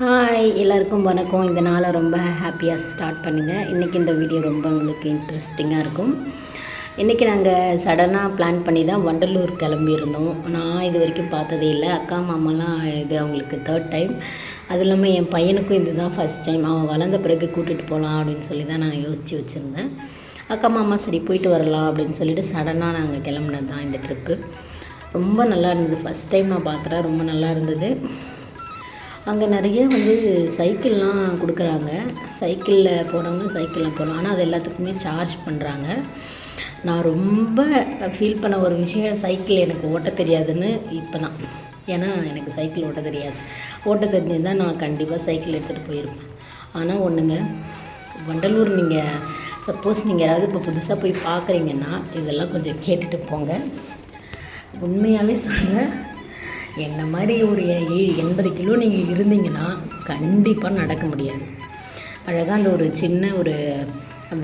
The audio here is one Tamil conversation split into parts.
ஹாய் எல்லாருக்கும் வணக்கம். இந்த நாளை ரொம்ப ஹாப்பியாக ஸ்டார்ட் பண்ணுங்கள் இன்றைக்கி இந்த வீடியோ ரொம்ப உங்களுக்கு இன்ட்ரெஸ்டிங்காக இருக்கும். இன்றைக்கி நாங்கள் சடனாக பிளான் பண்ணி தான் வண்டலூர் கிளம்பியிருந்தோம். நான் இது வரைக்கும் பார்த்ததே இல்லை. அக்கா மாமாலாம் இது அவங்களுக்கு தேர்ட் டைம் அது இல்லாமல் என் பையனுக்கும் இது தான் ஃபஸ்ட் டைம் அவன் வளர்ந்த பிறகு கூட்டிகிட்டு போகலாம் அப்படின்னு சொல்லி தான் நான் யோசித்து வச்சுருந்தேன். அக்கா மாமா சரி போயிட்டு வரலாம் அப்படின்னு சொல்லிட்டு சடனாக நாங்கள் கிளம்புனது தான் இந்த ட்ரிப்பு ரொம்ப நல்லா இருந்தது. ஃபஸ்ட் டைம் நான் பார்க்குறேன் ரொம்ப நல்லா இருந்தது. அங்கே நிறைய வந்து சைக்கிள்லாம் கொடுக்குறாங்க. சைக்கிளில் போகிறவங்க சைக்கிளில் போகலாம் ஆனால் அது எல்லாத்துக்குமே சார்ஜ் பண்ணுறாங்க நான் ரொம்ப ஃபீல் பண்ண ஒரு விஷயம் சைக்கிள் எனக்கு ஓட்ட தெரியாதுன்னு இப்போ தான் ஏன்னா எனக்கு சைக்கிள் ஓட்ட தெரியாது. ஓட்ட தெரிஞ்சிருந்தால் நான் கண்டிப்பாக சைக்கிள் எடுத்துகிட்டு போயிருப்பேன். ஆனால் ஒன்றுங்க வண்டலூர் நீங்கள் சப்போஸ் நீங்கள் யாராவது இப்போ புதுசாக போய் பார்க்குறீங்கன்னா இதெல்லாம் கொஞ்சம் கேட்டுட்டு போங்க. உண்மையாகவே சொல்கிறேன் என்ன மாதிரி ஒரு எ- எண்பது கிலோ நீங்கள் இருந்தீங்கன்னா கண்டிப்பாக நடக்க முடியாது. அழகாக அந்த ஒரு சின்ன ஒரு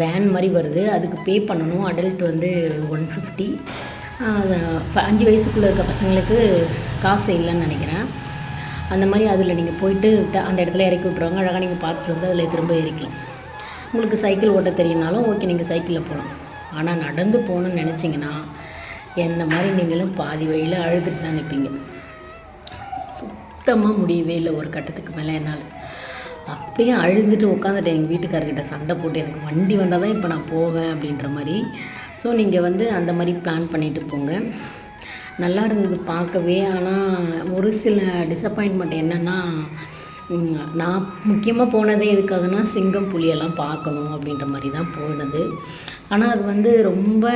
வேன் மாதிரி வருது. அதுக்கு பே பண்ணணும். அடல்ட் வந்து ஒன் ஃபிஃப்டி அஞ்சு வயசுக்குள்ளே இருக்க பசங்களுக்கு காசு இல்லைன்னு நினைக்கிறேன். அந்த மாதிரி அதில் நீங்கள் போயிட்டு அந்த இடத்துல இறக்கி விட்ருவாங்க அழகாக நீங்கள் பார்த்துட்டு வந்து அதில் திரும்ப ஏறிக்கலாம். உங்களுக்கு சைக்கிள் ஓட்ட தெரியும்னாலும் ஓகே நீங்கள் சைக்கிளில் போகலாம். ஆனால் நடந்து போகணுன்னு நினச்சிங்கன்னா என்ன மாதிரி நீங்களும் பாதி வழியில் அழுதுட்டு தான் நிற்பீங்க சுத்தமாக முடியவே இல்லை ஒரு கட்டத்துக்கு மேலே என்னால். அப்படியே அழுதுட்டு உட்காந்துட்டேன் எங்கள் வீட்டுக்காரர்கிட்ட சண்டை போட்டு எனக்கு வண்டி வந்தால் தான் இப்போ நான் போவேன் அப்படின்ற மாதிரி. ஸோ நீங்கள் வந்து அந்த மாதிரி பிளான் பண்ணிட்டு போங்க. நல்லா இருந்தது பார்க்கவே. ஆனால் ஒரு சில டிசப்பாயின்மெண்ட் என்னென்னா நான் முக்கியமாக போனதே எதுக்காகனா சிங்கம் புலியெல்லாம் பார்க்கணும் அப்படின்ற மாதிரி தான் போனது. ஆனால் அது வந்து ரொம்ப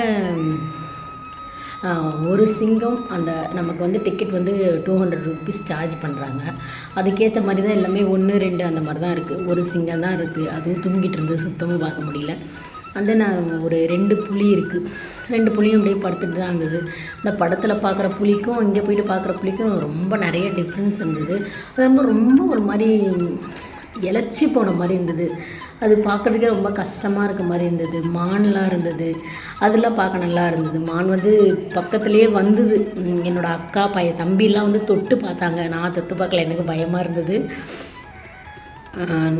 ஒரு சிங்கம் அந்த நமக்கு வந்து டிக்கெட் வந்து டூ ஹண்ட்ரட் ருபீஸ் சார்ஜ் பண்ணுறாங்க அதுக்கேற்ற மாதிரி தான் எல்லாமே ஒன்று ரெண்டு அந்த மாதிரி தான் இருக்குது ஒரு சிங்கம் தான் இருக்குது அதுவும் தூங்கிட்டு இருந்து சுத்தமாக பார்க்க முடியல. அந்த நான் ஒரு ரெண்டு புலி இருக்குது ரெண்டு புலியும் அப்படியே படுத்துட்டு தான் இருந்தது. இந்த படத்தில் பார்க்குற புலிக்கும் இங்கே போயிட்டு பார்க்குற புளிக்கும் ரொம்ப நிறைய டிஃப்ரென்ஸ் இருந்தது. அது ரொம்ப ரொம்ப ஒரு மாதிரி இலச்சி போன மாதிரி இருந்தது. அது பார்க்குறதுக்கே ரொம்ப கஷ்டமாக இருக்க மாதிரி இருந்தது. மான்லாம் இருந்தது. அதெல்லாம் பார்க்க நல்லா இருந்தது. மான் வந்து பக்கத்துலேயே வந்தது. என்னோடய என்னோட அக்கா பையன் தம்பிலாம் வந்து தொட்டு பார்த்தாங்க. நான் தொட்டு பார்க்கல. எனக்கு பயமாக இருந்தது.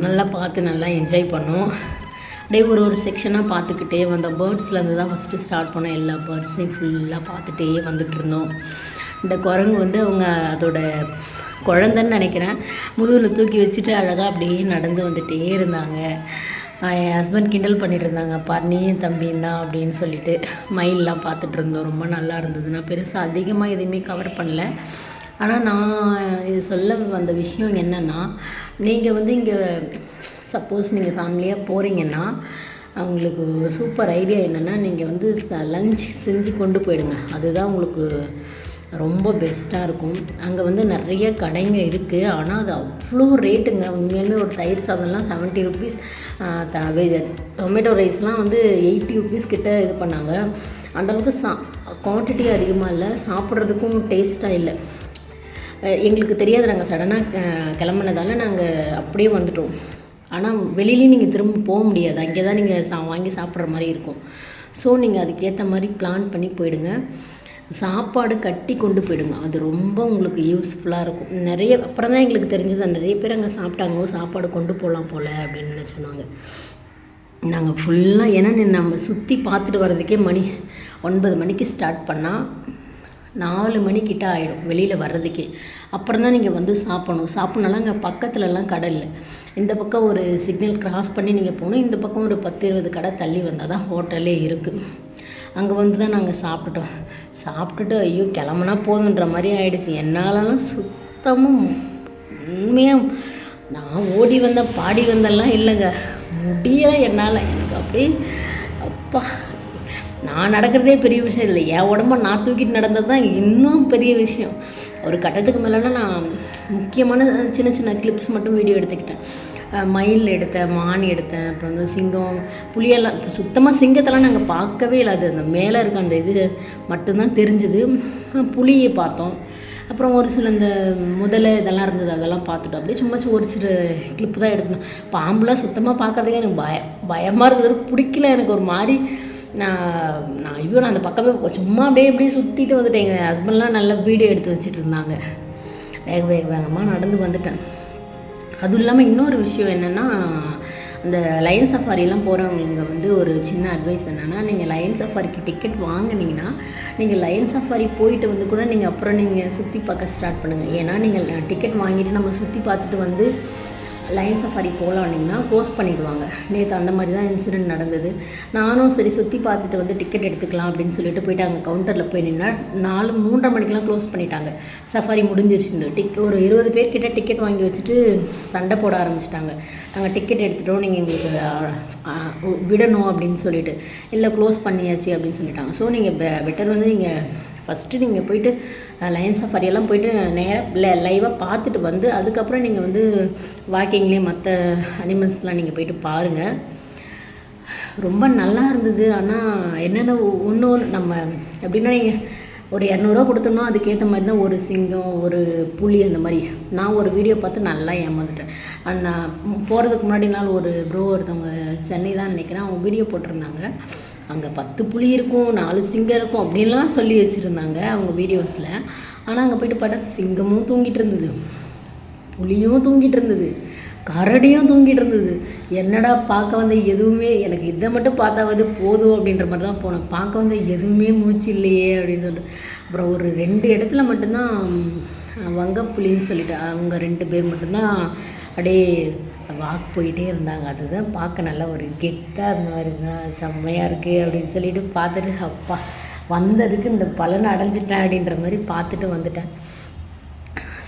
நல்லா பார்த்து நல்லா என்ஜாய் பண்ணோம். அப்படியே ஒரு ஒரு செக்ஷனாக பார்த்துக்கிட்டே வந்தோம். பேர்ட்ஸ்லேருந்து தான் ஃபஸ்ட்டு ஸ்டார்ட் பண்ணோம். எல்லா பேர்ட்ஸையும் ஃபுல்லாக பார்த்துட்டே வந்துட்டு இருந்தோம். இந்த குரங்கு வந்து அவங்க அதோட குழந்தைன்னு நினைக்கிறேன். முதுகில் தூக்கி வச்சுட்டு அழகாக அப்படியே நடந்து வந்துகிட்டே இருந்தாங்க. என் ஹஸ்பண்ட் கிண்டல் பண்ணிட்டு இருந்தாங்க. பார் நீயும் தம்பியும் தான் அப்படின்னு சொல்லிட்டு மயிலெலாம் பார்த்துட்டு இருந்தோம். ரொம்ப நல்லா இருந்தது. நான் பெருசாக அதிகமாக எதுவுமே கவர் பண்ணல. ஆனால் நான் இது சொல்ல வந்த விஷயம் என்னென்னா நீங்கள் வந்து இங்கே சப்போஸ் நீங்கள் ஃபேமிலியாக போகிறீங்கன்னா அவங்களுக்கு ஒரு சூப்பர் ஐடியா என்னென்னா நீங்கள் வந்து ச லஞ்ச் செஞ்சு கொண்டு போயிடுங்க. அதுதான் உங்களுக்கு ரொம்ப பெஸ்ட்டாக இருக்கும். அங்கே வந்து நிறைய கடைங்க இருக்குது ஆனால் அது அவ்வளோ ரேட்டுங்க உண்மையிலுமே ஒரு தயிர் சாதம்லாம் செவன்ட்டி ருபீஸ் டொமேட்டோ ரைஸ்லாம் வந்து எயிட்டி ருபீஸ் கிட்ட இது பண்ணாங்க. அந்தளவுக்கு சா குவான்டிட்டி அதிகமாக இல்லை. சாப்பிட்றதுக்கும் டேஸ்ட்டாக இல்லை. எங்களுக்கு தெரியாது. நாங்கள் சடனாக கிளம்புனதால நாங்கள் அப்படியே வந்துட்டோம். ஆனால் வெளியிலேயும் நீங்கள் திரும்ப போக முடியாது. அங்கே தான் நீங்கள் சா வாங்கி சாப்பிட்ற மாதிரி இருக்கும். ஸோ நீங்கள் அதுக்கேற்ற மாதிரி பிளான் பண்ணி போயிடுங்க. சாப்பாடு கட்டி கொண்டு போயிடுங்க. அது ரொம்ப உங்களுக்கு யூஸ்ஃபுல்லாக இருக்கும். நிறைய அப்புறம் தான் எங்களுக்கு தெரிஞ்சது நிறைய பேர் அங்கே சாப்பிட்டாங்க. சாப்பாடு கொண்டு போகலாம் போல் அப்படின்னு நினச்சி சொன்னாங்க. நாங்கள் ஃபுல்லாக ஏன்னா நம்ம சுற்றி பார்த்துட்டு வர்றதுக்கே மணி ஒன்பது மணிக்கு ஸ்டார்ட் பண்ணால் நாலு மணிக்கிட்ட ஆகிடும் வெளியில் வர்றதுக்கே. அப்புறம் தான் நீங்கள் வந்து சாப்பிடணும். சாப்பிட்னாலும் அங்கே பக்கத்துலலாம் கடை இல்லை. இந்த பக்கம் ஒரு சிக்னல் கிராஸ் பண்ணி நீங்கள் போகணும். இந்த பக்கம் ஒரு பத்து இருபது கடை தள்ளி வந்தால் தான் ஹோட்டலே இருக்குது அங்கே வந்து தான் நாங்கள் சாப்பிட்டுட்டோம் சாப்பிட்டுட்டு ஐயோ கிளம்புனா போதுன்ற மாதிரி ஆயிடுச்சு. என்னாலலாம் சுத்தமாக உண்மையாக நான் ஓடி வந்தேன் பாடி வந்தெல்லாம் இல்லைங்க. முடியல என்னால். எனக்கு அப்படியே அப்பா. நான் நடக்கிறதே பெரிய விஷயம் இல்லை. என் உடம்ப நான் தூக்கிட்டு நடந்தது தான் இன்னும் பெரிய விஷயம். ஒரு கட்டத்துக்கு மேலேனா நான் முக்கியமான சின்ன சின்ன கிளிப்ஸ் மட்டும் வீடியோ எடுத்துக்கிட்டேன். மயில் எடுத்தேன் மான் எடுத்தேன் அப்புறம் வந்து சிங்கம் புளியெல்லாம் சுத்தமாக சிங்கத்தெல்லாம் நாங்கள் பார்க்கவே இல்லை. அது அந்த மேலே இருக்க அந்த இது மட்டும்தான் தெரிஞ்சுது. புளியை பார்த்தோம். அப்புறம் ஒரு சில இந்த முதலை இதெல்லாம் இருந்தது அதெல்லாம் பார்த்துட்டோம். அப்படியே சும்மா ஒரு சில கிளிப்பு தான் எடுத்தோம். பாம்புலாம் சுத்தமாக பார்க்கறதுக்கே எனக்கு பய பயமாக இருந்தது. பிடிக்கல எனக்கு ஒரு மாதிரி. நான் நான் ஐயோ நான் அந்த பக்கமே சும்மா அப்படியே அப்படியே சுற்றிட்டு வந்துட்டேன். எங்கள் ஹஸ்பண்ட்லாம் நல்லா வீடியோ எடுத்து வச்சுட்டு இருந்தாங்க. வேக வேக வேகமாக நடந்து வந்துட்டேன். அதுவும் இல்லாமல் இன்னொரு விஷயம் என்னென்னா அந்த லயன் சஃபாரிலாம் போகிறவங்க வந்து ஒரு சின்ன அட்வைஸ் என்னென்னா நீங்கள் லயன் சஃபாரிக்கு டிக்கெட் வாங்குனீங்கன்னா நீங்கள் லயன் சஃபாரி போயிட்டு வந்து கூட நீங்கள் அப்புறம் நீங்கள் சுற்றி பார்க்க ஸ்டார்ட் பண்ணுங்கள் ஏன்னா நீங்கள் டிக்கெட் வாங்கிட்டு நம்ம சுற்றி பார்த்துட்டு வந்து லைன் சஃபாரி போகலான்னிங்கன்னா க்ளோஸ் பண்ணிடுவாங்க. நேற்று அந்த மாதிரி தான் இன்சிடென்ட் நடந்தது. நானும் சரி சுற்றி பார்த்துட்டு வந்து டிக்கெட் எடுத்துக்கலாம் அப்படின்னு சொல்லிட்டு போயிட்டு அங்கே கவுண்டரில் போய் நின்னா நாலு மூன்றரை மணிக்கெலாம் க்ளோஸ் பண்ணிட்டாங்க. சஃபாரி முடிஞ்சிருச்சுன்னு. டிக் ஒரு இருபது பேர்கிட்ட டிக்கெட் வாங்கி வச்சுட்டு சண்டை போட ஆரம்பிச்சிட்டாங்க. நாங்கள் டிக்கெட் எடுத்துட்டோம் நீங்கள் எங்களுக்கு விடணும் அப்படின்னு சொல்லிட்டு. இல்லை க்ளோஸ் பண்ணியாச்சு அப்படின்னு சொல்லிட்டாங்க. ஸோ நீங்கள் பெட்டர் வந்து நீங்கள் ஃபஸ்ட்டு நீங்கள் போயிட்டு லயன் சஃபாரியெல்லாம் போயிட்டு நேராக லைவாக பார்த்துட்டு வந்து அதுக்கப்புறம் நீங்கள் வந்து வாக்கிங்லேயே மற்ற அனிமல்ஸ்லாம் நீங்கள் போயிட்டு பாருங்கள் ரொம்ப நல்லா இருந்தது. ஆனால் என்னென்ன ஒன்று நம்ம எப்படின்னா நீங்கள் ஒரு இரநூறுவா கொடுத்தோம்னா அதுக்கேற்ற மாதிரி தான் ஒரு சிங்கம் ஒரு புலி அந்த மாதிரி. நான் ஒரு வீடியோ பார்த்து நல்லா ஏமாந்துட்டேன். அந்த நான் போகிறதுக்கு முன்னாடி நாள் ஒரு ப்ரோ ஒருத்தவங்க சென்னை தான் நினைக்கிறேன். அவங்க வீடியோ போட்டிருந்தாங்க. அங்கே பத்து புலி இருக்கும் நாலு சிங்கம் இருக்கும் அப்படின்லாம் சொல்லி வச்சுருந்தாங்க அவங்க வீடியோஸில் ஆனால் அங்கே போயிட்டு பார்த்தா சிங்கமும் தூங்கிட்டு இருந்தது. புலியும் தூங்கிட்டு இருந்தது. கரடியும் தூங்கிட்டு இருந்தது. என்னடா பார்க்க வந்த எதுவுமே எனக்கு இதை மட்டும் பார்த்தாவது போதும் அப்படின்ற மாதிரி தான் போனேன். பார்க்க வந்த எதுவுமே மூச்சு இல்லையே அப்படின்னு சொல்லிட்டு. அப்புறம் ஒரு ரெண்டு இடத்துல மட்டும்தான் வங்க வங்கப்புலின்னு சொல்லிட்டு அவங்க ரெண்டு பேர் மட்டும்தான் அப்படியே வாக் போயிட்டே இருந்தாங்க. அதுதான் பார்க்க நல்லா ஒரு கெத்தாக இருந்த மாதிரிங்க. செம்மையாக இருக்குது அப்படின்னு சொல்லிட்டு பார்த்துட்டு அப்பா வந்ததுக்கு இந்த பலன் அடைஞ்சிட்டேன் அப்படின்ற மாதிரி பார்த்துட்டு வந்துட்டேன்.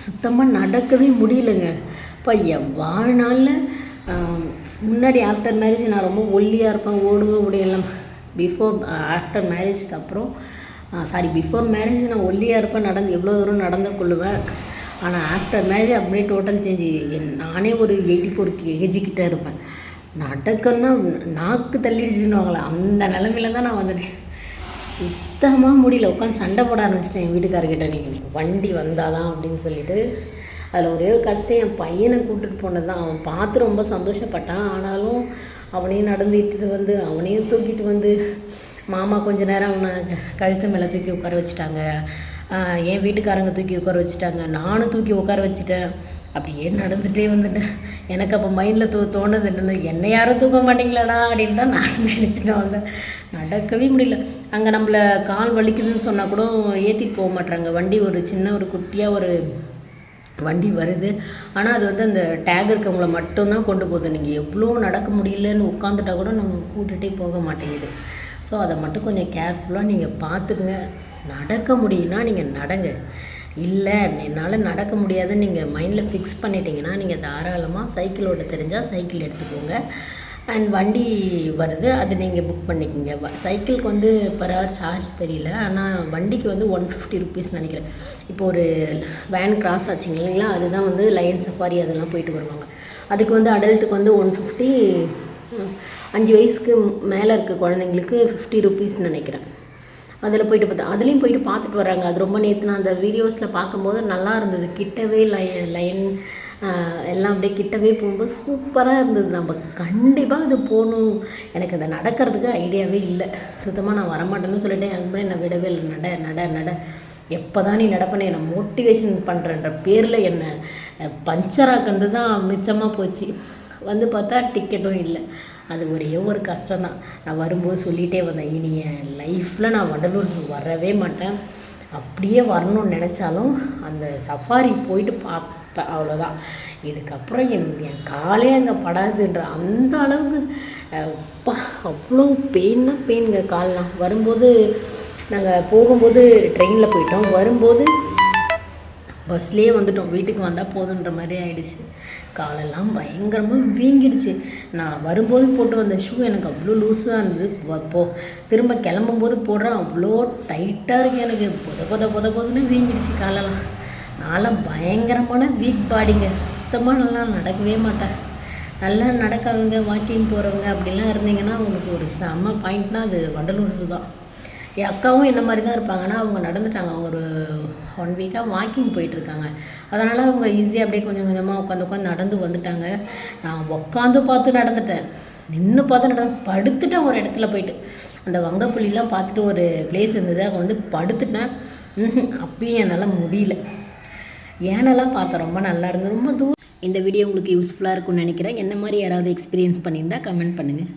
சுத்தமாக நடக்கவே முடியலங்க. இப்போ என் வாழ்நாளில் முன்னாடி ஆஃப்டர் மேரேஜ் நான் ரொம்ப ஒல்லியாக இருப்பேன். ஓடுவேன் முடியலாம் பிஃபோர் ஆஃப்டர் மேரேஜ்க்கு அப்புறம் சாரி பிஃபோர் மேரேஜ் நான் ஒல்லியாக இருப்பேன். நடந்து எவ்வளோ தூரம் நடந்து கொள்ளுவேன். ஆனால் ஆஃப்டர் மேரேஜ் அப்படியே டோட்டல் சேஞ்சு நானே ஒரு எயிட்டி ஃபோர் ஏஜிக்கிட்டே இருப்பேன். நடக்கன்னா நாக்கு தள்ளிடுச்சுன்னு அந்த நிலமையில தான் நான் வந்துட்டேன் சுத்தமாக முடியல. உட்காந்து சண்டை போட ஆரம்பிச்சிட்டேன் என் வீட்டுக்காரர்கிட்ட. நீங்கள் வண்டி வந்தாதான் அப்படின்னு சொல்லிட்டு அதில் ஒரே ஒரு கஷ்டம் என் பையனை கூப்பிட்டுட்டு போனது தான். அவன் பார்த்து ரொம்ப சந்தோஷப்பட்டான். ஆனாலும் அவனையும் நடந்துட்டு வந்து அவனையும் தூக்கிட்டு வந்து மாமா கொஞ்ச நேரம் அவனை கழுத்து மேலே தூக்கி உட்கார வச்சுட்டாங்க. என் வீட்டுக்காரங்க தூக்கி உட்கார வச்சுட்டாங்க. நானும் தூக்கி உட்கார வச்சுட்டேன். அப்படியே நடந்துகிட்டே வந்துட்டேன். எனக்கு அப்போ மைண்டில் தோ தோணுது என்னை யாரும் தூக்க மாட்டீங்களாடா அப்படின்னு தான் நான் நினச்சிட்டு வந்தேன். நடக்கவே முடியல. அங்கே நம்மள கால் வலிக்குதுன்னு சொன்னால் கூட ஏற்றிட்டு போக மாட்டுறாங்க வண்டி ஒரு சின்ன ஒரு குட்டியாக ஒரு வண்டி வருது. ஆனால் அது வந்து அந்த டேக் இருக்கவங்கள மட்டும்தான் கொண்டு போகுது. நீங்கள் எவ்வளோ நடக்க முடியலன்னு உட்காந்துட்டா கூட நம்ம கூட்டுகிட்டே போக மாட்டேங்குது. ஸோ அதை மட்டும் கொஞ்சம் கேர்ஃபுல்லாக நீங்கள் பார்த்துக்குங்க. நடக்க முடியும்னா நீங்கள் நடங்க. இல்லை என்னால் நடக்க முடியாதுன்னு நீங்கள் மைண்டில் ஃபிக்ஸ் பண்ணிட்டீங்கன்னா நீங்கள் தாராளமாக சைக்கிள் ஓட்ட தெரிஞ்சால் சைக்கிள் எடுத்துக்கோங்க. அண்ட் வண்டி வருது அது நீங்கள் புக் பண்ணிக்கோங்க. வ- சைக்கிளுக்கு வந்து பர் ஹவர் சார்ஜ் தெரியல ஆனால் வண்டிக்கு வந்து ஒன் ஃபிஃப்டி ருபீஸ் நினைக்கிறேன். இப்போ ஒரு வேன் கிராஸ் ஆச்சுங்க இல்லைங்களா அதுதான் வந்து லயன் சஃபாரி அதெல்லாம் போயிட்டு வருவாங்க. அதுக்கு வந்து அடல்ட்டுக்கு வந்து ஒன் ஃபிஃப்டி அஞ்சு வயசுக்கு மேலே இருக்க குழந்தைங்களுக்கு ஃபிஃப்டி ருபீஸ் நினைக்கிறேன். அதில் போயிட்டு பார்த்தா அதுலேயும் போயிட்டு பார்த்துட்டு வராங்க அது ரொம்ப நேற்று நான் அந்த வீடியோஸில் பார்க்கும்போது நல்லா இருந்தது. கிட்டவே லைன் லைன் எல்லாம் அப்படியே கிட்டவே போகும்போது சூப்பராக இருந்தது. நம்ம கண்டிப்பாக அது போகணும். எனக்கு அதை நடக்கிறதுக்கு ஐடியாவே இல்லை. சுத்தமாக நான் வரமாட்டேன்னு சொல்லிட்டு அது மாதிரி நான் விடவே இல்லை. நட நட நட. எப்போ தான் நீ நடப்பனே என்னை மோட்டிவேஷன் பண்ணுறன்ற பேரில் என்னை பஞ்சராக்கிறது தான் மிச்சமாக போச்சு. வந்து பார்த்தா டிக்கெட்டும் இல்லை. அது ஒரே ஒரு கஷ்டம் தான் நான் வரும்போது சொல்லிகிட்டே வந்தேன் இனி என் லைஃப்பில் நான் வண்டலூர் வரவே மாட்டேன். அப்படியே வரணும்னு நினச்சாலும் அந்த சஃபாரி போயிட்டு பார்ப்பேன் அவ்வளோதான் இதுக்கப்புறம் என் என் காலே அங்கே படாதுன்ற அந்த அளவுக்கு அப்பா அவ்வளோ பெயின்னா பெயினுங்க கால்லாம். வரும்போது நாங்கள் போகும்போது ட்ரெயினில் போயிட்டோம். வரும்போது பஸ்லேயே வந்துட்டோம். வீட்டுக்கு வந்தால் போதுன்ற மாதிரி ஆயிடுச்சு. காலெல்லாம் பயங்கரமாக வீங்கிடுச்சு. நான் வரும்போது போட்டு வந்த ஷூ எனக்கு அவ்வளோ லூஸாக இருந்தது. போ திரும்ப கிளம்பும்போது போடுறேன். அவ்வளோ டைட்டாக இருக்குது எனக்கு. புத பொத பொத பொதுன்னு வீங்கிடுச்சு காலெல்லாம். நான்லாம் பயங்கரமான வீக் பாடிங்க சுத்தமாக நல்லா நடக்கவே மாட்டேன். நல்லா நடக்காதவங்க வாக்கிங் போகிறவங்க அப்படிலாம் இருந்தீங்கன்னா உங்களுக்கு ஒரு செம்ம பாயிண்ட்னால் அது வண்டலூர் தான். என் அக்காவும் என்ன மாதிரி தான் இருப்பாங்கன்னா அவங்க நடந்துட்டாங்க. அவங்க ஒரு ஒன் வீக்காக வாக்கிங் போயிட்டுருக்காங்க. அதனால் அவங்க ஈஸியாக அப்படியே கொஞ்சம் கொஞ்சமாக உட்காந்து உட்காந்து நடந்து வந்துட்டாங்க. நான் உட்காந்து பார்த்து நடந்துட்டேன். நின்று பார்த்து நட படுத்துட்டேன் ஒரு இடத்துல போயிட்டு. அந்த வங்கப்புலிலாம் பார்த்துட்டு ஒரு பிளேஸ் இருந்தது. அங்கே வந்து படுத்துட்டேன். அப்பயும் என்னால் முடியல. ஏனெல்லாம் பார்த்தேன். ரொம்ப நல்லா இருந்தது. ரொம்ப தூரம் இந்த வீடியோ உங்களுக்கு யூஸ்ஃபுல்லாக இருக்கும்னு நினைக்கிறேன். என்ன மாதிரி யாராவது எக்ஸ்பீரியன்ஸ் பண்ணியிருந்தால் கமெண்ட் பண்ணுங்கள்